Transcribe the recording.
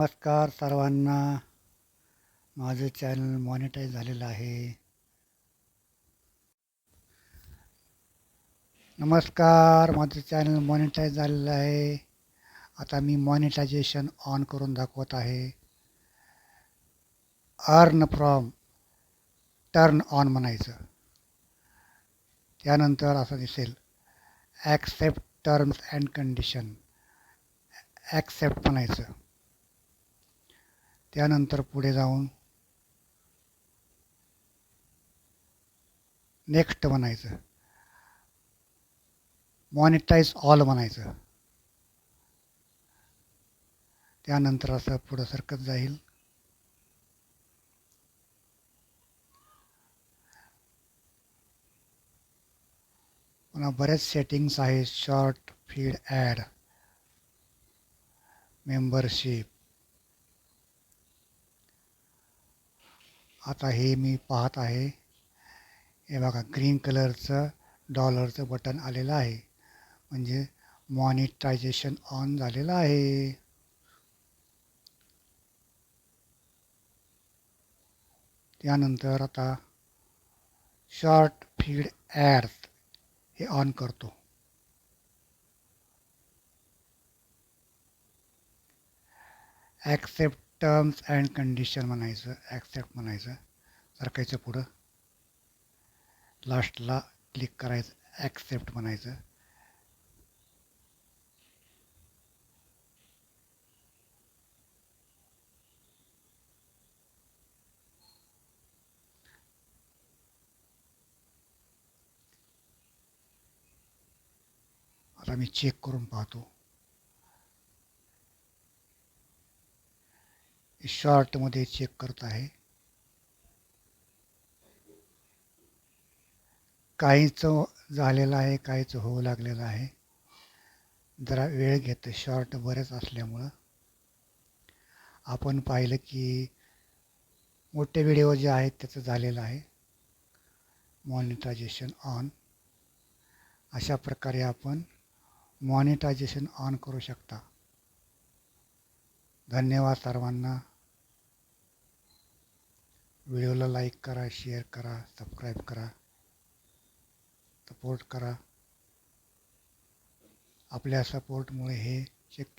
नमस्कार सर्वांना. माझं चॅनल मॉनिटाईज झालेलं आहे. नमस्कार माझं चॅनल मॉनिटाईज झालेलं आहे. आता मी मॉनिटायझेशन ऑन करून दाखवत आहे. अर्न फ्रॉम टर्न ऑन म्हणायचं. त्यानंतर असं दिसेल accept terms and condition accept म्हणायचं. त्यानंतर पुढे जाऊन नेक्स्ट म्हणायचं. मॉनिटाईज ऑल म्हणायचं. त्यानंतर असं पुढं सरकत जाईल. पुन्हा बरेच सेटिंग्स आहेत. शॉर्ट फीड ॲड मेंबरशिप आता हे मी पाहत आहे. हे बघा ग्रीन कलरचं डॉलरचं बटन आलेलं आहे. म्हणजे मॉनिटायझेशन ऑन झालेलं आहे. त्यानंतर आता शॉर्ट फीड ॲड्स हे ऑन करतो. ॲक्सेप्ट टर्म्स अँड कंडिशन म्हणायचं ॲक्सेप्ट म्हणायचं. सरकायचं पुढं. लास्टला क्लिक करायचं ॲक्सेप्ट म्हणायचं. आता मी चेक करून पाहतो. शॉर्टमध्ये चेक करत आहे. काहीच झालेलं आहे काहीच होऊ लागलेलं आहे. जरा वेळ घेतं शॉर्ट बरेच असल्यामुळं. आपण पाहिलं की मोठे व्हिडिओ जे आहेत त्याचं झालेलं आहे. मॉनिटायझेशन ऑन अशा प्रकारे आपण मॉनिटायझेशन ऑन करू शकता. धन्यवाद सर्वांना. व्हिडिओला लाईक करा शेअर करा सबस्क्राईब करा सपोर्ट करा. आपल्या सपोर्टमुळे हे शक्य